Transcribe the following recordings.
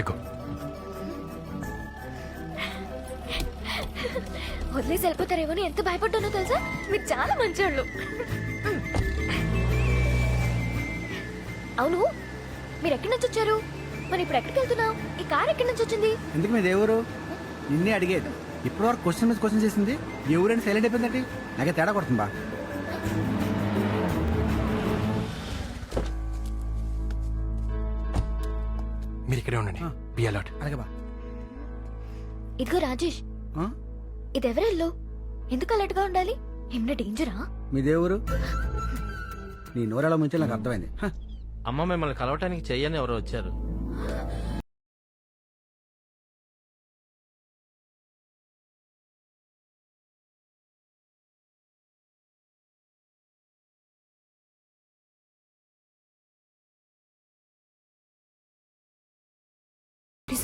ఎక్కువ వదిలేసి వెళ్ళిపోతారేమో అని ఎంత భయపడ్డానో తెలుసా? మీరు చాలా మంచోళ్ళు. అవును మీరు ఎక్కడి నుంచి వచ్చారు? మరి ఇప్పుడు ఎక్కడికి వెళ్తున్నావు? ఈ కార్ ఎక్కడి నుంచి వచ్చింది? ఎందుకు మీద ఎవరు నిన్నే అడిగేది. ఇప్పటి వరకు క్వశ్చన్ మీద క్వశ్చన్ చేసింది. ఎవరైనా సైలెంట్ అయిపోయిందంటే? నాకే తేడా కొడుతుంది? మీరు ఇక్కడే ఉండండి. బి అలర్ట్ అలాగే బా. ఇదిగో రాజేష్. ఆ? ఇది ఎవరెల్లో ఎందుకు అలర్ట్గా ఉండాలి? ఏమన్నా డేంజరా? మీదేవరు నీ నోరెలా ముంచే నాకు అర్థమైంది. హ, అమ్మ మిమ్మల్ని కలవటానికి చెయ్యని ఎవరో వచ్చారు.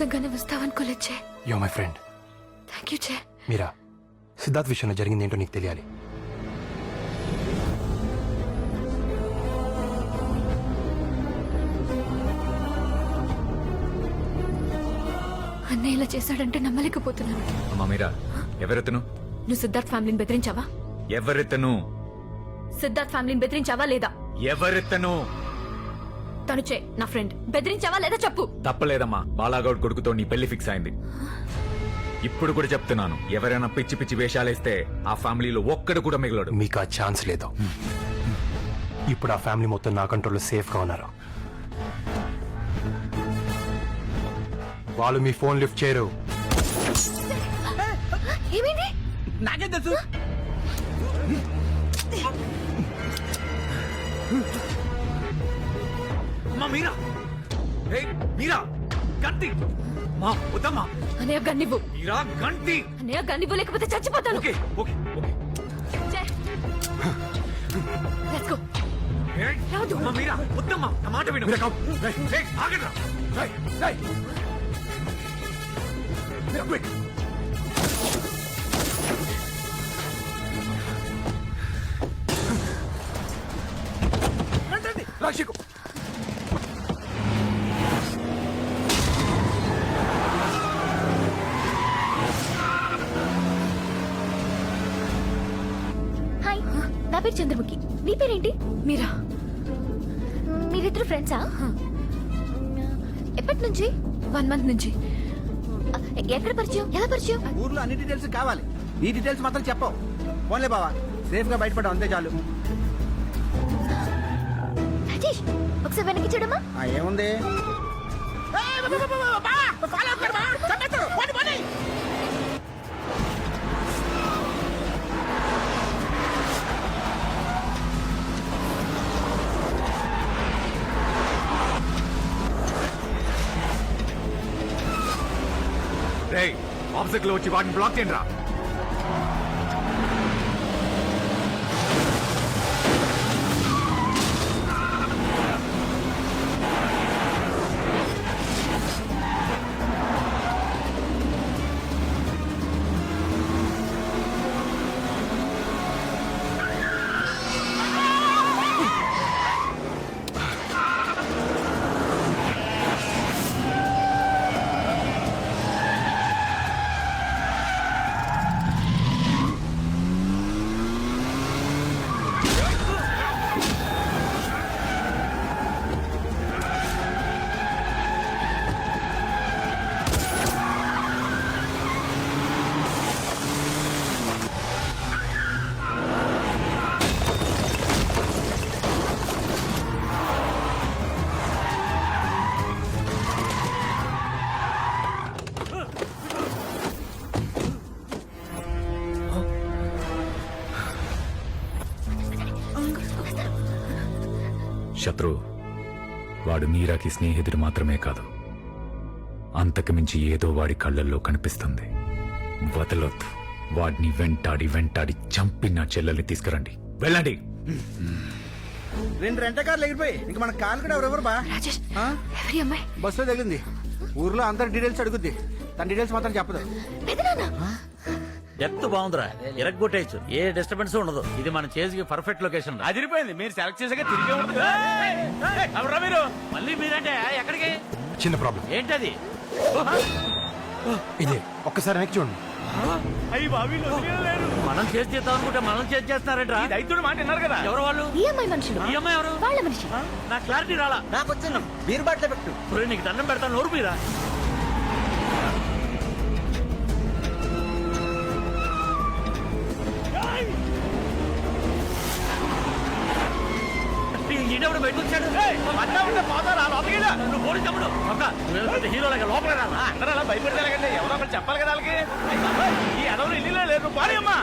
నిజంగానే వస్తావనుకోలేదు చే yo my friend thank you చే. మీరా సిద్ధార్థ్ విషయంలో జరిగింది ఏంటో నీకు తెలియాలి. అన్నయ్య ఇలా చేశాడంటే నమ్మలేకపోతున్నాను. అమ్మా మీరా ఎవరెత్తను? నువ్వు సిద్ధార్థ్ ఫ్యామిలీని బెదిరించావా? ఎవరెత్తను? సిద్ధార్థ్ ఫ్యామిలీని బెదిరించావా లేదా? ఎవరెత్తను? తను చే నా ఫ్రెండ్. బెదిరించావా లేదా చెప్పు. తప్పలేదమ్మా. బాలాగౌడ్ కొడుకుతో నీ పెళ్ళి ఫిక్స్ అయింది. ఇప్పుడు కూడా చెప్తున్నాను. ఎవరైనా పిచ్చి పిచ్చి వేషాలేస్తే ఆ ఫ్యామిలీలో ఒక్కడు కూడా మిగలడు. మీకు ఆ ఛాన్స్ లేదు. ఇప్పుడు ఆ ఫ్యామిలీ మొత్తం నా కంట్రోల్లో సేఫ్గా ఉన్నారు. వాళ్ళు మీ ఫోన్ లిఫ్ట్ చేయరు. ఏమైంది? నాకేం తెలుసు? మీరా? ఏయ్, మీరా? గంటి మా వద్దమ్మా. అన్నయ్య గన్నివ్వు. మీరా గంటి అన్నయ్య గన్నివ్వు లేకపోతే చచ్చిపోతాను. Okay okay okay. Let's go ఏయ్, రావద్దు. అమ్మా మీరా వద్దమ్మా. నా మాట విను. ఏయ్, ఆగండ్రా. మీరా, wait. రాక్షకు నా పేరు చంద్రముఖి. నీ పేరేంటి? మీరా? మీరిద్దరు ఫ్రెండ్సా? ఎప్పటి నుంచి వన్ మంత్ నుంచి. ఎక్కడ పరిచయం? ఎలా పరిచయం? ఊర్లో అన్ని డీటెయిల్స్ కావాలి. ఈ డీటెయిల్స్ మాత్రం చెప్పవు. పోన్లే బావా సేఫ్గా బయటపడ్డావు అంతే చాలు. రాజేష్ ఒకసారి వెనక్కి చూడమ్మా. ఏముంది? ఆబ్జెక్ట్లో వచ్చి వాటిని బ్లాక్ చేయండి రా శత్రు వాడు మీరాకి స్నేహితుడు మాత్రమే కాదు. అంతకు మించి ఏదో వాడి కళ్ళల్లో కనిపిస్తుంది. వదలొద్దు. వాడిని వెంటాడి వెంటాడి చంపి నా చెల్లెల్ని తీసుకురండి. వెళ్ళండి. రెండు రెంట కార్లు ఎగిరిపోయి ఇంకా మన కార్లు కూడా ఎవరెవరు బా? రాజేష్ ఆ? ఎవరి అమ్మాయి? బస్సులో తగిలింది ఊర్లో అందరి డీటెయిల్స్ అడుగుద్ది. తన డీటెయిల్స్ మాత్రం చెప్పదు. పెదనాన్న. డెప్త్ బాగుందిరా. ఎరగొట్టేయచ్చు. ఏ డిస్టర్బెన్స్ ఉండదు. ఇది మన చేతికి పర్ఫెక్ట్ లొకేషన్ అదిరిపోయింది. మీరు సెలెక్ట్ చేసాక తిరిగే ఉంటుంది. ఎవరా మీరు? మళ్ళీ మీరంటే ఎక్కడికి? చిన్న ప్రాబ్లం ఏంటది? ఇదే ఒక్కసారి వెనక్కి చూడండి. మనం చేసి చేద్దాం అనుకుంటే మనం చేసి చేస్తారంట రైతుడు మాట విన్నారు కదా? ఎవరు వాళ్ళు? ఈ అమ్మాయి మనుషులు. ఈ అమ్మాయి ఎవరు? వాళ్ళ మనిషి. నా క్లారిటీ రాలా. నాకు వచ్చింది. బీర్ బాటిల్ పెట్టు నీకు దండం పెడతాను. నోరు మీరా నువ్వు పోలీస్ తమ్ముడు ఒక్క నువ్వేదో లోపల రా అందరూ అలా భయపెడతారండి ఎవరో ఒకరు చెప్పాలి కదా వాళ్ళకి ఈ అడవులు ఇల్లు లేదు నువ్వు పాడి అమ్మా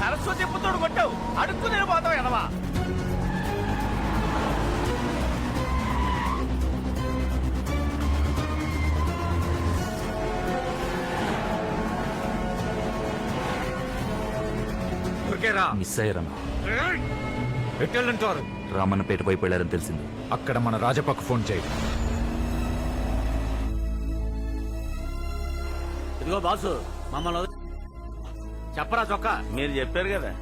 సరస్వతి పుత్రుడు కొట్టావు అడుక్కు నేను పోతావు ఎదవా మిస్ అయ్యారన్నా ఎట్టెళ్ళంటారు రామన్నపేట వైపు వెళ్ళారని తెలిసింది. అక్కడ మన రాజప్పకు ఫోన్ చేయి. ఇదిగో బాసు మమ్మల్ని చెప్పరా చొక్క? మీరు చెప్పారు కదా.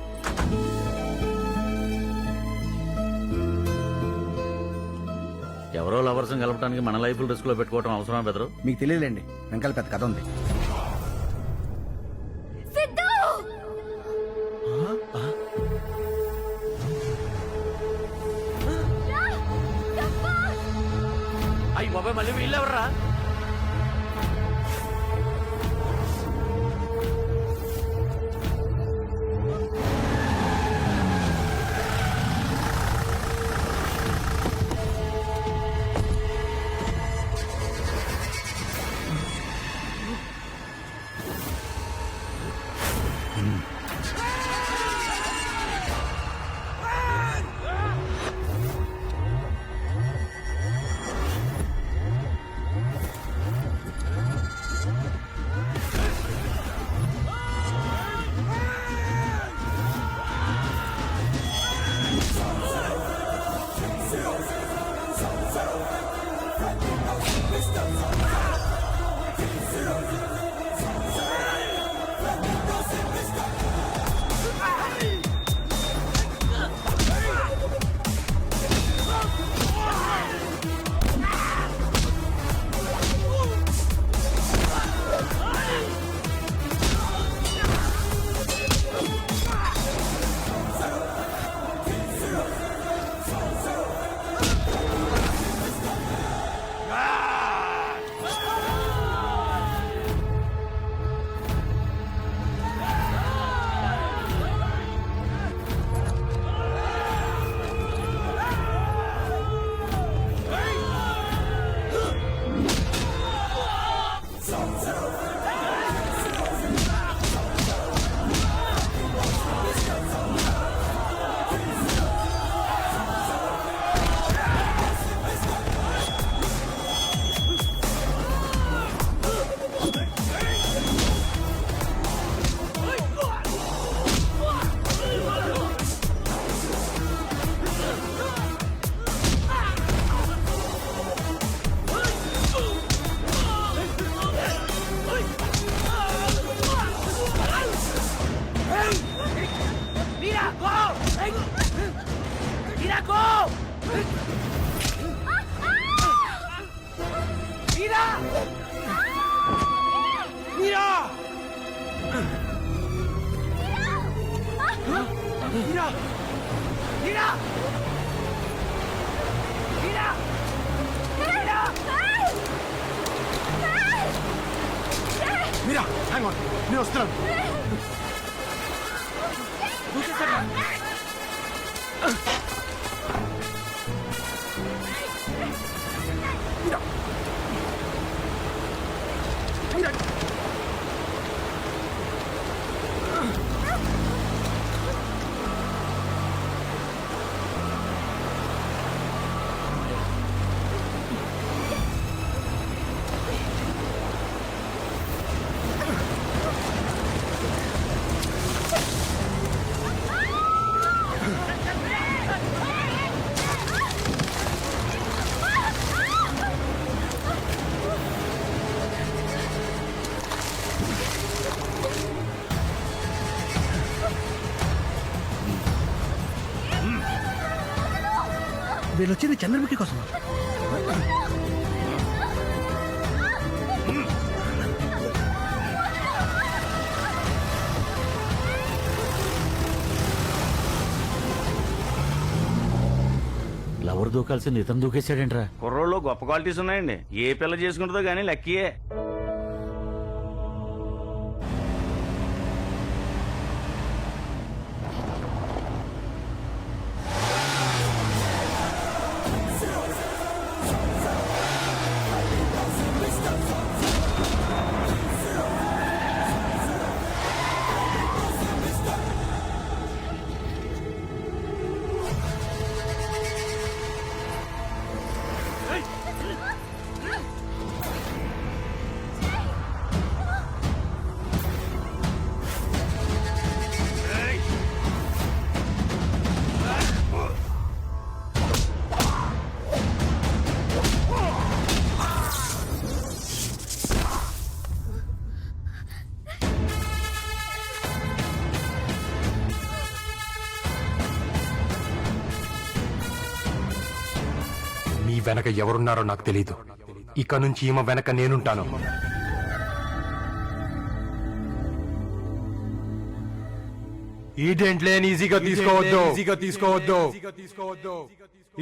ఎవరో లవర్స్ కలపడానికి మన లైఫ్ రిస్క్లో పెట్టుకోవడం అవసరం బెదరు? మీకు తెలియదులేండి. వెనకాల పెద్ద కథ ఉంది. మళ్ళీ వీళ్ళు Hang on. వీళ్ళు వచ్చింది చంద్రముఖి కోసం. లవర్ దూకాల్సింది ఇతను దూకేశాడేంట్రా. కుర్రోళ్ళు గొప్ప క్వాలిటీస్ ఉన్నాయండి. ఏ పిల్ల చేసుకుంటుందో కానీ లక్కీయే. మీ వెనక ఎవరున్నారో నాకు తెలీదు. ఇక నుంచి ఈమె వెనక నేనుంటాను. ఈ లేని ఈజీగా తీసుకోవద్దు. ఈజీగా తీసుకోవద్దు.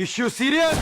Issue serious